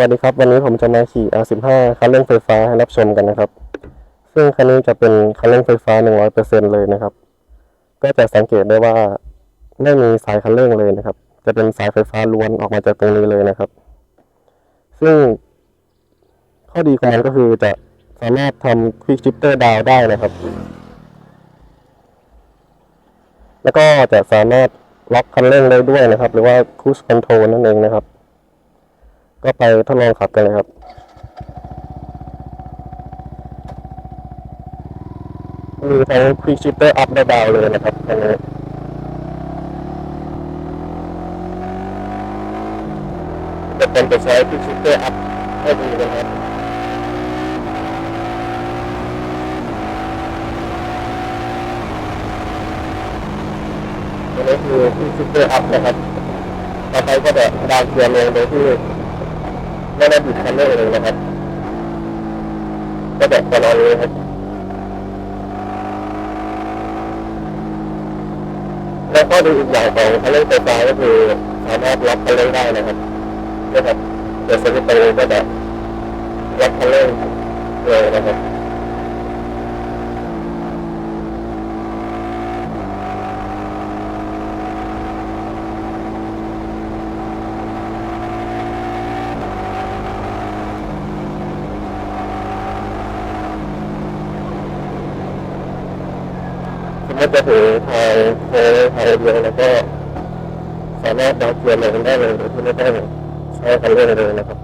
วัสดีครับ วันนี้ผมจะมาขี่ R15 คันเร่งไฟฟ้าให้รับชมกันนะครับ ซึ่งคันนี้จะเป็นคันเร่งไฟฟ้า 100%เลยนะครับ ก็จะสังเกตได้ว่าไม่มีสายคันเร่งเลยนะครับ จะเป็นสายไฟฟ้าล้วนออกมาจากตรงนี้เลยนะครับ ซึ่งข้อดีของมันก็คือจะสามารถทำ Quick Shifter Down ได้นะครับ แล้วก็จะสามารถล็อกคันเร่งได้ด้วยนะครับ หรือว่า Cruise Control นั่นเองนะครับ ก็ไปทดลองขับกันเลยครับมีทั้ง Quick Shifter Up และ Down เลยนะครับอันนี้จะเป็นจะใช้ Quick Shifter Up ให้ดีนะครับตัวนี้คือที่ซุปเปอร์อัพนะครับ ต่อไปก็จะดาวเกียร์ลงโดยที่ ไม่ได้บิดคันเร่งเลยนะครับ ก็จะประมาณนี้ครับแล้วก็ดูอีกอย่างของคันเร่งไฟฟ้าก็คือสามารถล็อกคันเร่งได้นะครับนะครับเดี๋ยวสวิตช์ไปเลยก็จะล็อกคันเร่งเลยนะครับ สมมติจะถึงทางโค้งทางเดียวแล้วก็สามารถดาวเทียมอะไรกันได้เลยโดยที่ไม่ต้องใช้กันเร่งเลยนะครับ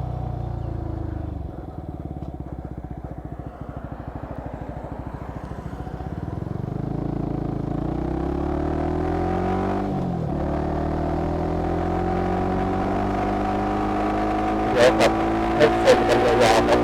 เดี๋ยวครับให้ชมกันยาวๆครับ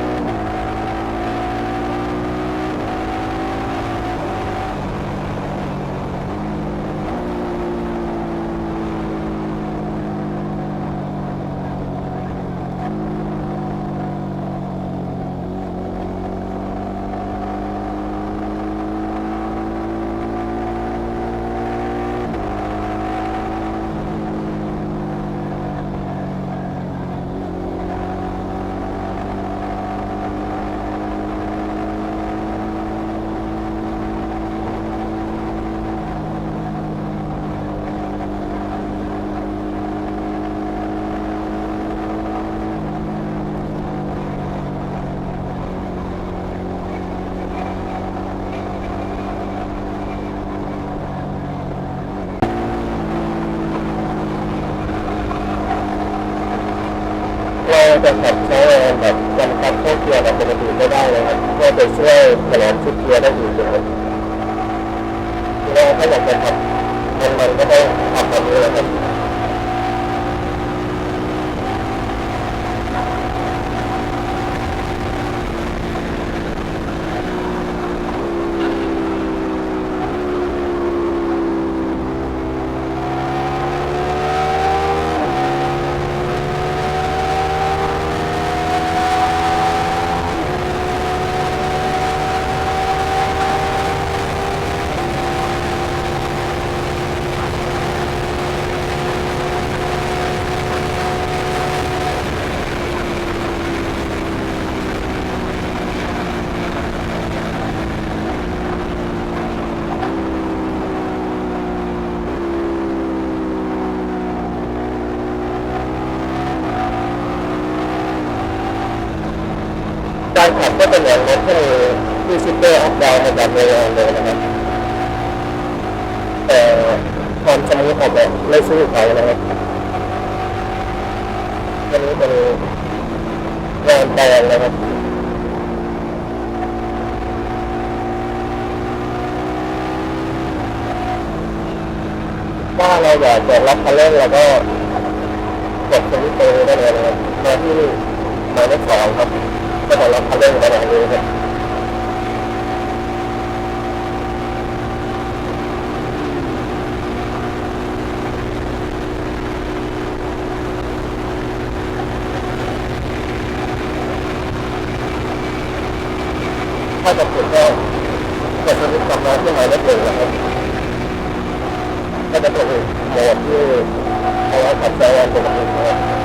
เรา จะขับใช้งานแบบจำกับเข้าเกียร์แบบปกติไม่ได้เลยครับเพื่อจะช่วยถนอมชุดเกียร์ได้ดีขึ้นครับเราถ้าอยากจะขับมันมันก็ต้องขับแบบนี้นะครับ การขับก็จะเหมือนรถที่มีซิเปอร์ออกดาวในแบบเร็วเลยนะครับแต่ความสมูทของแบบไม่สู้เขานะครับอันนี้เป็นงานแปลงนะครับถ้าเราอยากจะรับคันเร่งเราก็กดสวิตช์เตอร์ได้เลยนะครับมาที่หมายเลขสองครับ ก็จะรับคันเร่งประมาณนี้ครับถ้าจะกดก็กดสวิตช์กลับมาที่หมายเลขหนึ่งนะครับก็จะเป็นโหมดที่เอาไว้ขับใช้งานปกตินะครับ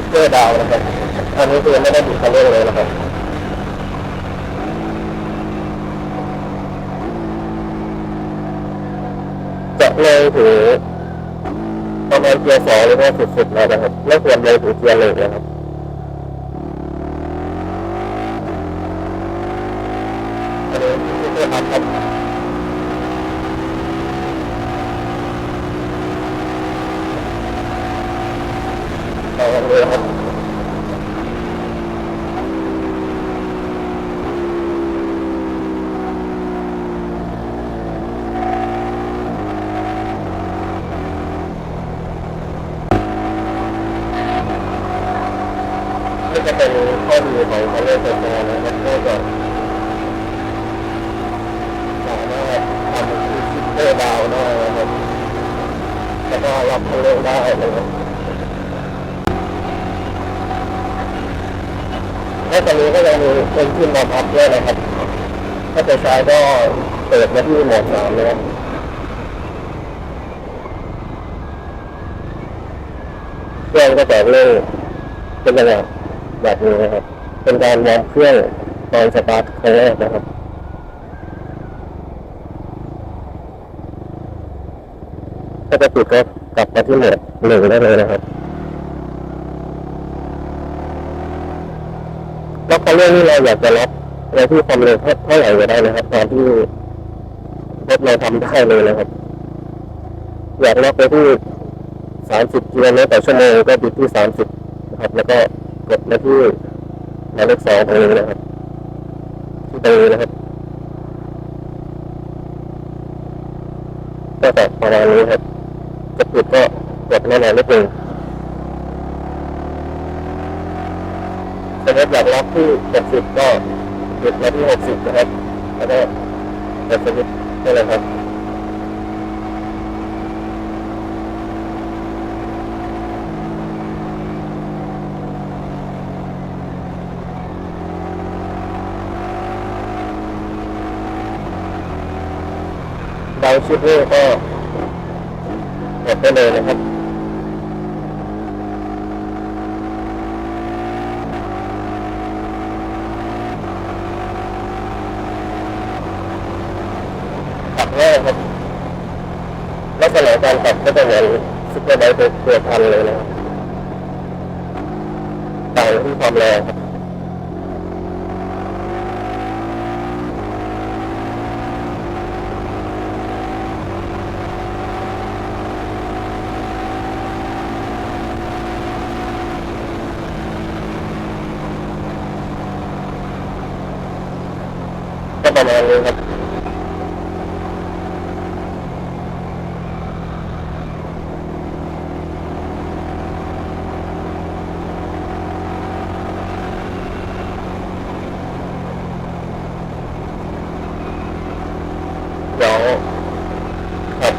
ิเกอร์ดาวนะครับ อันนี้คือไม่ได้บิดคันเร่งเลยนะครับจะเลยถึงประมาณเกียร์สองหรือว่าสุดๆแล้วนะครับไม่ควรเลยถึงเกียร์หนึ่งนะครับอันนี้คือเพื่อทำครับเอาเลยครับ นี่จะเป็นข้อดีของคันเร่งไฟฟ้นะครับก็จะสามารถทำเป็นซิปเปอร์ดาวน์ได้นะครับแล้วก็รับคันเร่งได้นะครับ และตอนนี้ก็ยังมีเป็นขึ้นมาพับด้วยนะครับ ถ้าจะใช้ก็เปิดมาที่หมดสามนะครับเครื่องก็จะเร่งเป็นยังไงแบบนี้นะครับ เป็นการวอร์มเครื่องตอนสตาร์ทครั้งแรกนะครับถ้าจะปิดก็กลับมาที่โหมดหนึ่งได้เลยนะครับล็อกคัน เรื่องนี่เราอยากจะล็อกไว้ที่ความเร็วเท่าไหร่ก็ได้นะครับตามที่รถเราทำได้เลยนะครับ อยากล็อกไปที่สามสิบกิโลเมตรต่อชั่วโมงก็ปิดที่สามสิบนะครับ แล้วก็กดมาที่หมายเลขสองตรงนี้นะครับที่ตรงนี้นะครับก็แบบประมาณนี้ครับจะปิดก็กดแน่นอนนิดนึง สมมติอยากล็อกที่60ก็ปิดมาที่60นะครับแล้วก็กดสวิตช์ได้เลยครับดาวชิปนี่ก็กดได้เลยนะครับ ตัดง่ายครับลั การตัดก็จะเหมือนซุปเปอร์ไบค์ตัวพันเลยนะต่างที่ความแรงครับก็ประมาณนี้ครับ เดี๋ยวครับ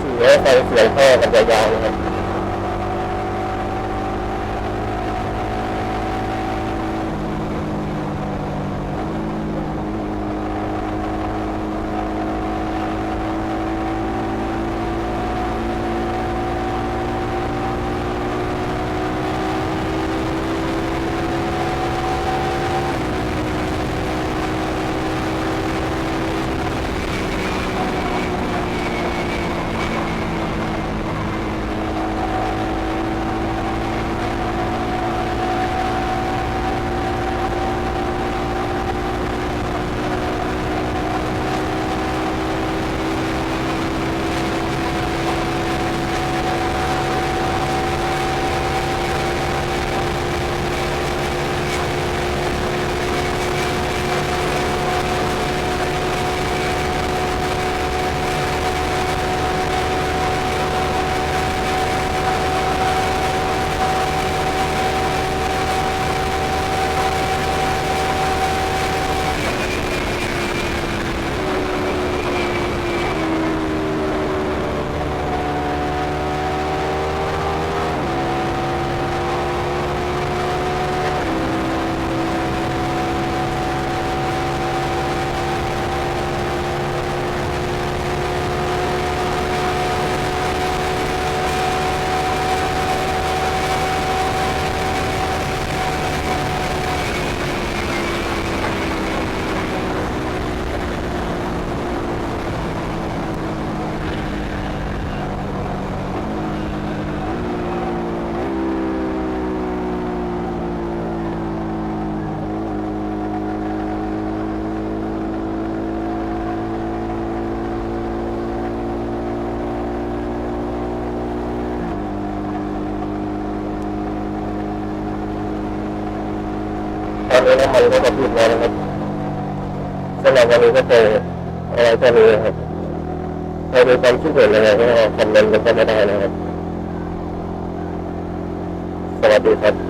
สีให้ไฟเสี ยำมันก็จะพูดแล้วนะครับสำหรับวันนี้ก็เจออะไรแค่นี้นะครับใครมีความคิดเห็นยังไรก็คอมเมนต์กันเข้ามาได้นะครับสวัสดีครับ